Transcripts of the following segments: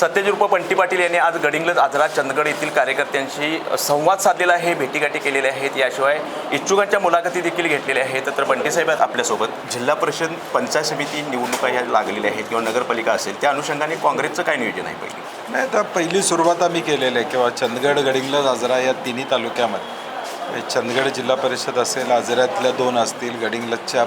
सत्यजित पंटी बंटी पाटील यांनी आज गडिंग्लज आजरा चंदगड येथील कार्यकर्त्यांशी संवाद साधलेला आहे भेटीगाठी केलेल्या आहेत. याशिवाय इच्छुकांच्या मुलाखती देखील घेतलेल्या आहेत. तर बंटी साहेब आहेत आपल्यासोबत. जिल्हा परिषद पंचायत समिती निवडणुका ह्या लागलेल्या आहेत किंवा नगरपालिका असेल त्या अनुषंगाने काँग्रेसचं काय नियोजन आहे पहिली? नाही तर पहिली सुरुवात आम्ही केलेली आहे किंवा चंदगड गडिंग्लज आजरा या तिन्ही तालुक्यामध्ये. चंदगड जिल्हा परिषद असेल आजऱ्यातल्या दोन असतील गडिंग्लजच्या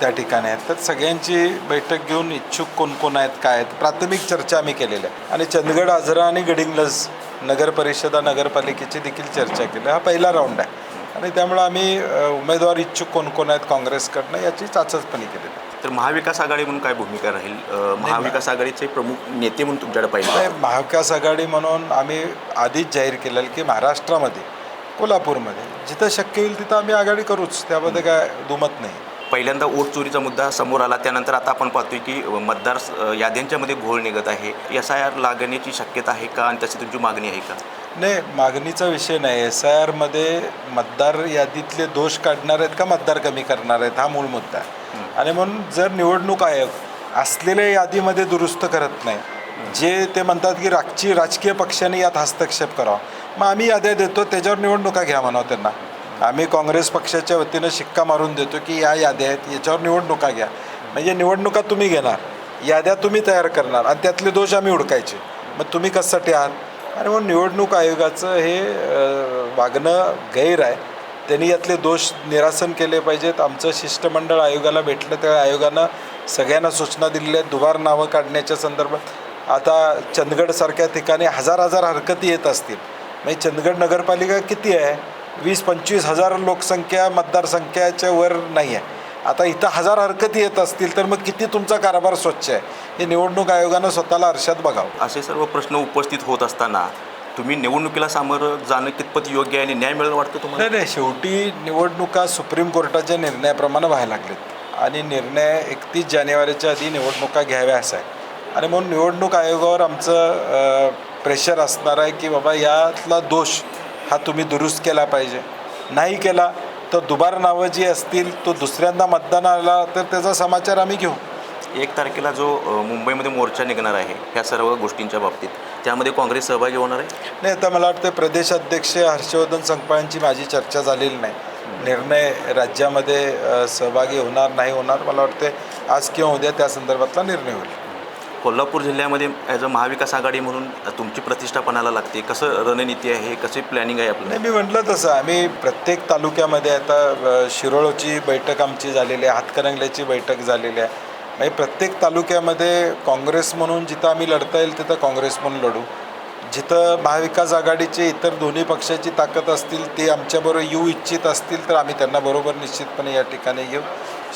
त्या ठिकाणी आहेत. तर सगळ्यांची बैठक घेऊन इच्छुक कोण कोण आहेत काय आहेत प्राथमिक चर्चा आम्ही केलेली आहे. आणि चंदगड आजरा आणि गडिंग्लज नगर परिषदा नगरपालिकेची देखील चर्चा केली. हा पहिला राऊंड आहे. आणि त्यामुळे आम्ही उमेदवार इच्छुक कोण कोण आहेत काँग्रेसकडनं याची चाचपणी केलेली आहे. तर महाविकास आघाडी म्हणून काय भूमिका राहील? महाविकास आघाडीचे प्रमुख नेते म्हणून तुमच्याकडे पाहिजे महाविकास आघाडी म्हणून आम्ही आधीच जाहीर केलेलं की महाराष्ट्रामध्ये कोल्हापूरमध्ये जिथं शक्य होईल तिथं आम्ही आघाडी करूच. त्यामध्ये काय दुमत नाही. पहिल्यांदा वोट चोरीचा मुद्दा समोर आला त्यानंतर आता आपण पाहतोय की मतदार याद्यांच्यामध्ये घोळ निघत आहे. एस आय आर लागण्याची शक्यता आहे का? आणि तशी तुमची मागणी आहे का? नाही मागणीचा विषय नाही. एस आय आरमध्ये मतदार यादीतले दोष काढणार आहेत का? मतदार कमी करणार आहेत? हा मूळ मुद्दा आहे. आणि म्हणून जर निवडणूक आयोग असलेल्या यादीमध्ये दुरुस्त करत नाही जे ते म्हणतात की राजकीय राजकीय पक्षाने यात हस्तक्षेप करावा मग आम्ही याद्या देतो त्याच्यावर निवडणुका घ्या म्हणावं त्यांना. आम्ही काँग्रेस पक्षाच्या वतीनं शिक्का मारून देतो की या याद्या आहेत याच्यावर निवडणुका घ्या. म्हणजे निवडणुका तुम्ही घेणार याद्या तुम्ही तयार करणार आणि त्यातले दोष आम्ही उडकायचे. मग तुम्ही कशासाठी आहात? आणि मग निवडणूक आयोगाचं हे वागणं गैर आहे. त्यांनी यातले दोष निरासन केले पाहिजेत. आमचं शिष्टमंडळ आयोगाला भेटलं त्या आयोगानं सगळ्यांना सूचना दिलेल्या आहेत. दुबार नावं काढण्याच्या संदर्भात आता चंदगडसारख्या ठिकाणी हजार हजार हरकती येत असतील. म्हणजे चंदगड नगरपालिका किती आहे? वीस पंचवीस हजार लोकसंख्या मतदारसंख्याच्या वर नाही आहे आता इथं हजार हरकती येत असतील तर मग किती तुमचा कारभार स्वच्छ आहे? हे निवडणूक आयोगानं स्वतःला आरशात बघावं. असे सर्व प्रश्न उपस्थित होत असताना तुम्ही निवडणुकीला सामोरं जाणं कितपत योग्य आहे आणि न्याय मिळेल वाटतं तुम्हाला? नाही नाही शेवटी निवडणुका सुप्रीम कोर्टाच्या निर्णयाप्रमाणे व्हायला लागलेत. आणि निर्णय एकतीस जानेवारीच्या आधी निवडणुका घ्याव्या असा आहे. आणि म्हणून निवडणूक आयोगावर आमचं प्रेशर असणार आहे की बाबा यातला दोष हा तुम्ही दुरुस्त केला पाहिजे. नाही केला तर दुबार नावं जी असतील तो दुसऱ्यांदा मतदान आला तर त्याचा समाचार आम्ही घेऊ. एक तारखेला जो मुंबईमध्ये मोर्चा निघणार आहे ह्या सर्व गोष्टींच्या बाबतीत त्यामध्ये काँग्रेस सहभागी होणार आहे? नाही आता मला वाटतं प्रदेश अध्यक्ष हर्षवर्धन संकपाळांची माझी चर्चा झालेली नाही. निर्णय राज्यामध्ये सहभागी होणार नाही होणार मला वाटते आज किंवा उद्या त्या संदर्भातला निर्णय होईल. कोल्हापूर जिल्ह्यामध्ये ॲज अ महाविकास आघाडी म्हणून तुमची प्रतिष्ठापणाला लागते. कसं रणनीती आहे? कशी प्लॅनिंग आहे आपलं? नाही मी म्हटलं तसं. आम्ही प्रत्येक तालुक्यामध्ये आता शिरोळची बैठक आमची झालेली आहे हातकणंगल्याची बैठक झालेली आहे. म्हणजे प्रत्येक तालुक्यामध्ये काँग्रेस म्हणून जिथं आम्ही लढता येईल तिथं काँग्रेस म्हणून लढू. जिथं महाविकास आघाडीचे इतर दोन्ही पक्षाची ताकद असतील ते आमच्याबरोबर येऊ इच्छित असतील तर आम्ही त्यांना बरोबर निश्चितपणे या ठिकाणी येऊ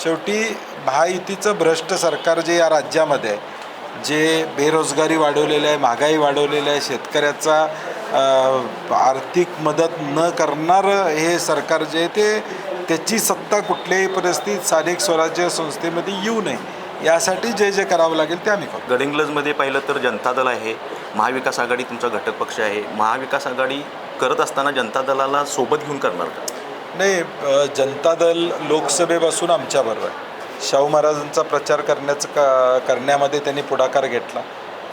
शेवटी महायुतीचं भ्रष्ट सरकार जे या राज्यामध्ये आहे जे बेरोजगारी वाढवलेलं आहे महागाई वाढवलेलं आहे शेतकऱ्याचा आर्थिक मदत न करणारं हे सरकार जे आहे ते त्याची सत्ता कुठल्याही परिस्थितीत स्थानिक स्वराज्य संस्थेमध्ये येऊ नये. यासाठी जे जे करावं लागेल ते आम्ही करू गडिंग्लजमध्ये पाहिलं तर जनता दल आहे. महाविकास आघाडी तुमचा घटक पक्ष आहे. महाविकास आघाडी करत असताना जनता दलाला सोबत घेऊन करणार का? नाही जनता दल लोकसभेपासून आमच्याबरोबर आहे. शाहू महाराजांचा प्रचार करण्याचं का करण्यामध्ये त्यांनी पुढाकार घेतला.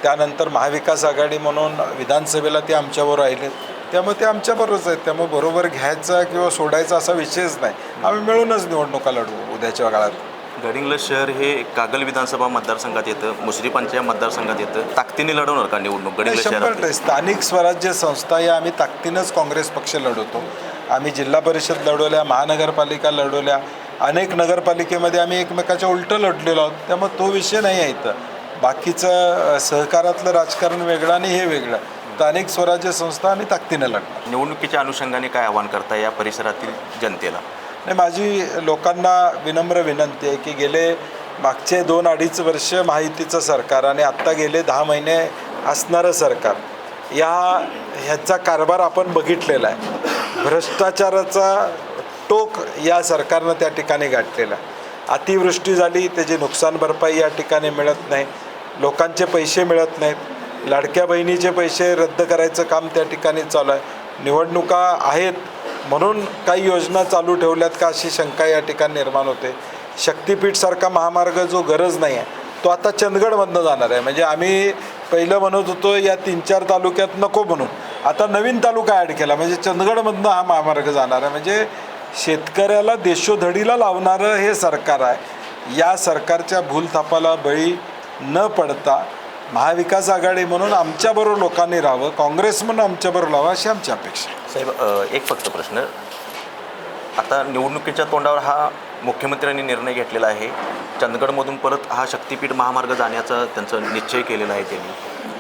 त्यानंतर महाविकास आघाडी म्हणून विधानसभेला ते आमच्याबरोबर राहिले. त्यामुळे ते आमच्याबरोबरच आहेत. त्यामुळे बरोबर घ्यायचा किंवा सोडायचा असा विषयच नाही. आम्ही मिळूनच निवडणुका लढवू उद्याच्या काळात. गडिंग्लज शहर हे कागल विधानसभा मतदारसंघात येतं. मुश्री पंचायत मतदारसंघात येतं. ताकदीने लढवणार का निवडणूक गडिंग्लज टक्के. स्थानिक स्वराज्य संस्था या आम्ही ताकदीनंच काँग्रेस पक्ष लढवतो. आम्ही जिल्हा परिषद लढवल्या महानगरपालिका लढवल्या अनेक नगरपालिकेमध्ये आम्ही एकमेकाच्या उलटं लढलेलो आहोत. त्यामुळे तो विषय नाही आहे इथं. बाकीचं सहकारातलं राजकारण वेगळं आणि हे वेगळं. स्थानिक स्वराज्य संस्था आम्ही ताकदीनं लढणार. निवडणुकीच्या अनुषंगाने काय आवाहन करता या परिसरातील जनतेला? आणि माझी लोकांना विनम्र विनंती आहे की गेले मागचे दोन अडीच वर्ष महायुतीचं सरकार आणि आत्ता गेले दहा महिने असणारं सरकार या ह्याचा कारभार आपण बघितलेला आहे. भ्रष्टाचाराचा टोक या सरकारनं त्या ठिकाणी गाठलेला. अतिवृष्टी झाली त्याची नुकसान भरपाई या ठिकाणी मिळत नाही. लोकांचे पैसे मिळत नाहीत. लाडक्या बहिणीचे पैसे रद्द करायचं काम त्या ठिकाणी चालू आहे. निवडणुका आहेत म्हणून काही योजना चालू ठेवल्यात का अशी शंका या ठिकाणी निर्माण होते. शक्तीपीठसारखा महामार्ग जो गरज नाही आहे तो आता चंदगडमधनं जाणार आहे. म्हणजे आम्ही पहिलं म्हणत होतो या तीन चार तालुक्यात नको म्हणून. आता नवीन तालुका ॲड केला. म्हणजे चंदगडमधनं हा महामार्ग जाणार आहे. म्हणजे शेतकऱ्याला देशोधडीला लावणारं हे सरकार आहे. या सरकारच्या भूलथापाला बळी न पडता महाविकास आघाडी म्हणून आमच्याबरोबर लोकांनी राहावं काँग्रेस म्हणून आमच्याबरोबर राहावं अशी आमची अपेक्षा आहे. साहेब एक फक्त प्रश्न. आता निवडणुकीच्या तोंडावर हा मुख्यमंत्र्यांनी निर्णय घेतलेला आहे. चंदगडमधून परत हा शक्तीपीठ महामार्ग जाण्याचा त्यांचा निश्चय केलेला आहे त्यांनी.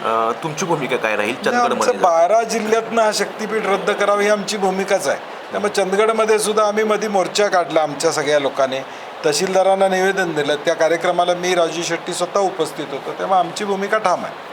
अ, तुमची भूमिका काय राहील आमचं चंदगडमध्ये? बारा जिल्ह्यातनं हा शक्तीपीठ रद्द करावं ही आमची भूमिकाच आहे. त्यामुळे चंदगडमध्ये सुद्धा आम्ही मध्ये मोर्चा काढला आमच्या सगळ्या लोकांनी. तहसीलदारांना निवेदन दिलं. त्या कार्यक्रमाला मी राजू शेट्टी स्वतः उपस्थित होतो. तेव्हा आमची भूमिका ठाम आहे.